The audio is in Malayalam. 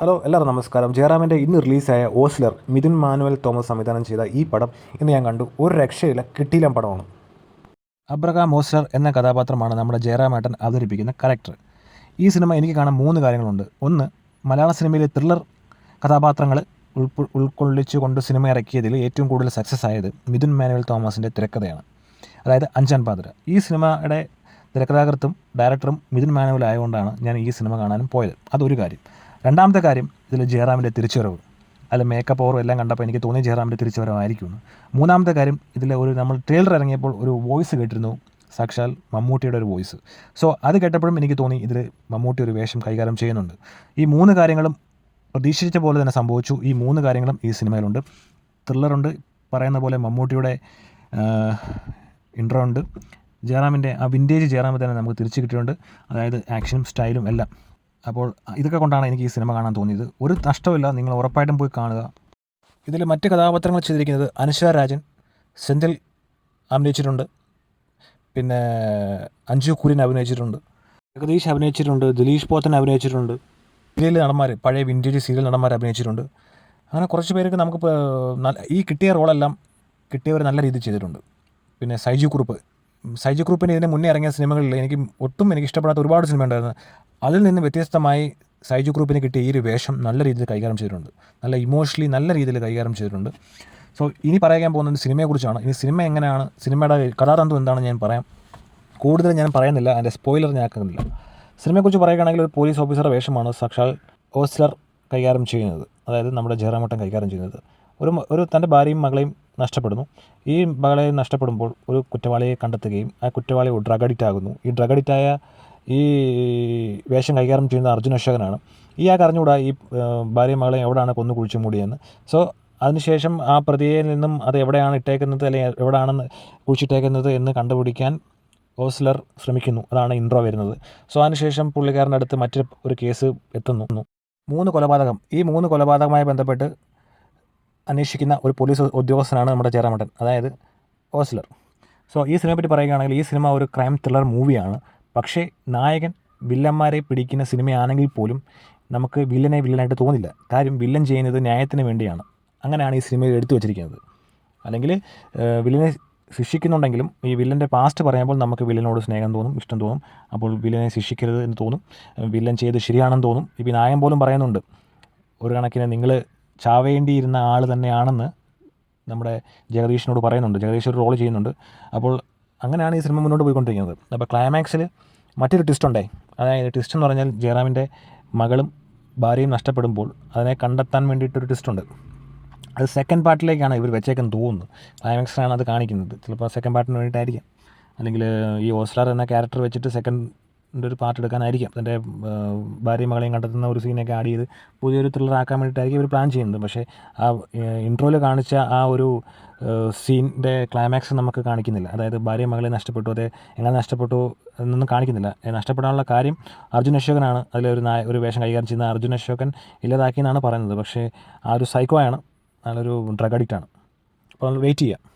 ഹലോ എല്ലാവർക്കും നമസ്കാരം. ജയറാമിന്റെ ഇന്ന് റിലീസായ ഓസ്ലർ മിഥുൻ മാനുവൽ തോമസ് സംവിധാനം ചെയ്ത ഈ പടം ഇന്ന് ഞാൻ കണ്ടു. ഒരു രക്ഷയില്ല കിട്ടിയില്ല പടമാണ്. അബ്രഹാം ഓസ്ലർ എന്ന കഥാപാത്രമാണ് നമ്മുടെ ജയറാമേട്ടൻ അവതരിപ്പിക്കുന്ന കറക്ടർ ഈ സിനിമ എനിക്ക് കാണാൻ മൂന്ന് കാര്യങ്ങളുണ്ട്. ഒന്ന് മലയാള സിനിമയിലെ ത്രില്ലർ കഥാപാത്രങ്ങൾ ഉൾക്കൊള്ളിച്ചു കൊണ്ട് സിനിമ ഇറക്കിയതിൽ ഏറ്റവും കൂടുതൽ സക്സസ് ആയത് മിഥുൻ മാനുവൽ തോമസിന്റെ തിരക്കഥയാണ്. അതായത് അഞ്ചാൻ പാതിര. ഈ സിനിമയുടെ തിരക്കഥാകൃത്തും ഡയറക്ടറും മിഥുൻ മാനുവൽ ആയതുകൊണ്ടാണ് ഞാൻ ഈ സിനിമ കാണാനും പോയത്. അതൊരു കാര്യം. രണ്ടാമത്തെ കാര്യം ഇതിൽ ജയറാമിന്റെ തിരിച്ചുവരവ്. അതിൽ മേക്കപ്പ് ഓറും എല്ലാം കണ്ടപ്പോൾ എനിക്ക് തോന്നി ജയറാമിന്റെ തിരിച്ചുവരവായിരിക്കും മൂന്നാമത്തെ കാര്യം ഇതിൽ ഒരു നമ്മൾ ട്രെയിലർ ഇറങ്ങിയപ്പോൾ ഒരു വോയിസ് കേട്ടിരുന്നു സാക്ഷാൽ മമ്മൂട്ടിയുടെ ഒരു വോയിസ് സോ അത് കേട്ടപ്പോഴും എനിക്ക് തോന്നി ഇതിൽ മമ്മൂട്ടി ഒരു വേഷം കൈകാര്യം ചെയ്യുന്നുണ്ട്. ഈ മൂന്ന് കാര്യങ്ങളും പ്രതീക്ഷിച്ച പോലെ തന്നെ സംഭവിച്ചു. ഈ മൂന്ന് കാര്യങ്ങളും ഈ സിനിമയിലുണ്ട്. ത്രില്ലറുണ്ട് പറയുന്ന പോലെ മമ്മൂട്ടിയുടെ ഇൻട്രോ ഉണ്ട്. ജയറാമിന്റെ ആ വിന്റേജ് ജയറാമിൽ തന്നെ നമുക്ക് തിരിച്ചു കിട്ടിയിട്ടുണ്ട്. അതായത് ആക്ഷനും സ്റ്റൈലും എല്ലാം. അപ്പോൾ ഇതൊക്കെ കൊണ്ടാണ് എനിക്ക് ഈ സിനിമ കാണാൻ തോന്നിയത്. ഒരു നഷ്ടമില്ല നിങ്ങൾ ഉറപ്പായിട്ടും പോയി കാണുക. ഇതിൽ മറ്റ് കഥാപാത്രങ്ങൾ ചെയ്തിരിക്കുന്നത് അനുഷ രാജൻ സെന്തിൽ അഭിനയിച്ചിട്ടുണ്ട്. പിന്നെ അഞ്ജു കുര്യൻ അഭിനയിച്ചിട്ടുണ്ട്. ജഗദീഷ് അഭിനയിച്ചിട്ടുണ്ട് ദിലീഷ് പോത്തൻ അഭിനയിച്ചിട്ടുണ്ട്. സീരിയൽ നടന്മാർ പഴയ വിന്റേജ് സീരിയൽ നടന്മാർ അഭിനയിച്ചിട്ടുണ്ട്. അങ്ങനെ കുറച്ച് പേർക്ക് നമുക്ക് ഈ കിട്ടിയ റോളെല്ലാം കിട്ടിയവർ നല്ല രീതിയിൽ ചെയ്തിട്ടുണ്ട്. പിന്നെ സൈജു കുറുപ്പ് സൈജു ഗ്രൂപ്പിന് ഇതിന് മുന്നേ ഇറങ്ങിയ സിനിമകളിൽ എനിക്ക് ഒട്ടും എനിക്ക് ഇഷ്ടപ്പെടാത്ത ഒരുപാട് സിനിമ ഉണ്ടായിരുന്നു അതിൽ നിന്ന് വ്യത്യസ്തമായി സൈജു ഗ്രൂപ്പിന് കിട്ടിയ ഈ ഒരു വേഷം നല്ല രീതിയിൽ കൈകാര്യം ചെയ്തിട്ടുണ്ട്. നല്ല ഇമോഷണലി നല്ല രീതിയിൽ കൈകാര്യം ചെയ്തിട്ടുണ്ട്. സോ ഇനി പറയാൻ പോകുന്നത് സിനിമയെക്കുറിച്ചാണ്. ഇനി സിനിമ എങ്ങനെയാണ്? സിനിമയുടെ കഥാതന്തു എന്താണെന്ന് ഞാൻ പറയാം. കൂടുതൽ ഞാൻ പറയുന്നില്ല. അതിന്റെ സ്പോയിലർ ഞാൻ ആക്കുന്നില്ല. സിനിമയെക്കുറിച്ച് പറയുകയാണെങ്കിൽ ഒരു പോലീസ് ഓഫീസറുടെ വേഷമാണ് സാക്ഷാൽ ഓസ്ലർ കൈകാര്യം ചെയ്യുന്നത്. അതായത് നമ്മുടെ ജയറാമട്ടൻ കൈകാര്യം ചെയ്യുന്നത്. ഒരു ഒരു തന്റെ ഭാര്യയും മകളെയും നഷ്ടപ്പെടുന്നു. ഈ മകളെ നഷ്ടപ്പെടുമ്പോൾ ഒരു കുറ്റവാളിയെ കണ്ടെത്തുകയും ആ കുറ്റവാളി ഡ്രഗ് അഡിക്റ്റ് ആകുന്നു. ഈ ഡ്രഗ് അഡിക്റ്റായ ഈ വേഷം കൈകാര്യം ചെയ്യുന്ന അർജുൻ അശോകനാണ്. ഈ ആ അറിഞ്ഞുകൂടാ ഈ ഭാര്യ മകളെ എവിടെയാണ് കൊന്നു കുഴിച്ചു മൂടിയെന്ന്. സോ അതിനുശേഷം ആ പ്രതിയെ നിന്നും അത് എവിടെയാണ് ഇട്ടേക്കുന്നത് അല്ലെങ്കിൽ എവിടെയാണെന്ന് കുഴിച്ചിട്ടേക്കുന്നത് എന്ന് കണ്ടുപിടിക്കാൻ ഓസ്ലർ ശ്രമിക്കുന്നു. അതാണ് ഇൻട്രോ വരുന്നത്. സോ അതിനുശേഷം പുള്ളിക്കാരന്റെ അടുത്ത് മറ്റൊരു ഒരു കേസ് എത്തുന്നു. മൂന്ന് കൊലപാതകം. ഈ മൂന്ന് കൊലപാതകവുമായി ബന്ധപ്പെട്ട് അന്വേഷിക്കുന്ന ഒരു പോലീസ് ഉദ്യോഗസ്ഥനാണ് നമ്മുടെ ചേരാമട്ടൻ അതായത് ഓസ്ലർ. സോ ഈ സിനിമയെ പറ്റി പറയുകയാണെങ്കിൽ ഈ സിനിമ ഒരു ക്രൈം ത്രില്ലർ മൂവിയാണ് പക്ഷേ നായകൻ വില്ലന്മാരെ പിടിക്കുന്ന സിനിമയാണെങ്കിൽ പോലും നമുക്ക് വില്ലനെ വില്ലനായിട്ട് തോന്നില്ല. കാര്യം വില്ലൻ ചെയ്യുന്നത് ന്യായത്തിന് വേണ്ടിയാണ്. അങ്ങനെയാണ് ഈ സിനിമയിൽ എടുത്തു വച്ചിരിക്കുന്നത്. അല്ലെങ്കിൽ വില്ലനെ ശിക്ഷിക്കുന്നുണ്ടെങ്കിലും ഈ വില്ലന്റെ പാസ്റ്റ് പറയുമ്പോൾ നമുക്ക് വില്ലനോട് സ്നേഹം തോന്നും ഇഷ്ടം തോന്നും. അപ്പോൾ വില്ലനെ ശിക്ഷിക്കരുത് എന്ന് തോന്നും. വില്ലൻ ചെയ്ത് ശരിയാണെന്ന് തോന്നും. ഇപ്പോൾ നായകൻ പോലും പറയുന്നുണ്ട് ഒരു കണക്കിന് നിങ്ങൾ ചാവേണ്ടിയിരുന്ന ആൾ തന്നെയാണെന്ന് നമ്മുടെ ജഗദീഷിനോട് പറയുന്നുണ്ട്. ജഗദീഷ് ഒരു റോൾ ചെയ്യുന്നുണ്ട്. അപ്പോൾ അങ്ങനെയാണ് ഈ സിനിമ മുന്നോട്ട് പോയിക്കൊണ്ടിരിക്കുന്നത്. അപ്പോൾ ക്ലൈമാക്സിൽ മറ്റൊരു ട്വിസ്റ്റ് ഉണ്ടേ. അതായത് ട്വിസ്റ്റ് എന്ന് പറഞ്ഞാൽ ജയറാമിന്റെ മകളും ഭാര്യയും നഷ്ടപ്പെടുമ്പോൾ അതിനെ കണ്ടെത്താൻ വേണ്ടിയിട്ടൊരു ട്വിസ്റ്റ് ഉണ്ട്. അത് സെക്കൻഡ് പാർട്ടിലേക്കാണ് ഇവർ വെച്ചേക്കെന്ന് തോന്നുന്നു. ക്ലൈമാക്സിലാണ് അത് കാണിക്കുന്നത്. ചിലപ്പോൾ സെക്കൻഡ് പാർട്ടിന് വേണ്ടിയിട്ടായിരിക്കാം. അല്ലെങ്കിൽ ഈ ഓസ്ലാർ എന്ന ക്യാരക്ടർ വെച്ചിട്ട് സെക്കൻഡ് ഒരു പാർട്ട് എടുക്കാനായിരിക്കാം. തന്റെ ഭാര്യയും മകളെയും കണ്ടെത്തുന്ന ഒരു സീനൊക്കെ ആഡ് ചെയ്ത് പുതിയൊരു ത്രില്ലർ ആക്കാൻ വേണ്ടിയിട്ടായിരിക്കും ഇവർ പ്ലാൻ ചെയ്യുന്നത്. പക്ഷേ ആ ഇൻട്രോയിൽ കാണിച്ച ആ ഒരു സീനിന്റെ ക്ലൈമാക്സ് നമുക്ക് കാണിക്കുന്നില്ല. അതായത് ഭാര്യ മകളെ നഷ്ടപ്പെട്ടു. അതെ എങ്ങനെ നഷ്ടപ്പെട്ടു എന്നൊന്നും കാണിക്കുന്നില്ല. നഷ്ടപ്പെടാനുള്ള കാര്യം അർജുൻ അശോകനാണ്. അതിലൊരു നായ ഒരു വേഷം കൈകാര്യം ചെയ്യുന്ന അർജുൻ അശോകൻ ഇല്ലാതാക്കിയെന്നാണ് പറയുന്നത്. പക്ഷേ ആ ഒരു സൈക്കോ ആണ്. നല്ലൊരു ഡ്രഗ് അഡിക്റ്റാണ് അപ്പോൾ നമ്മൾ വെയിറ്റ് ചെയ്യാം.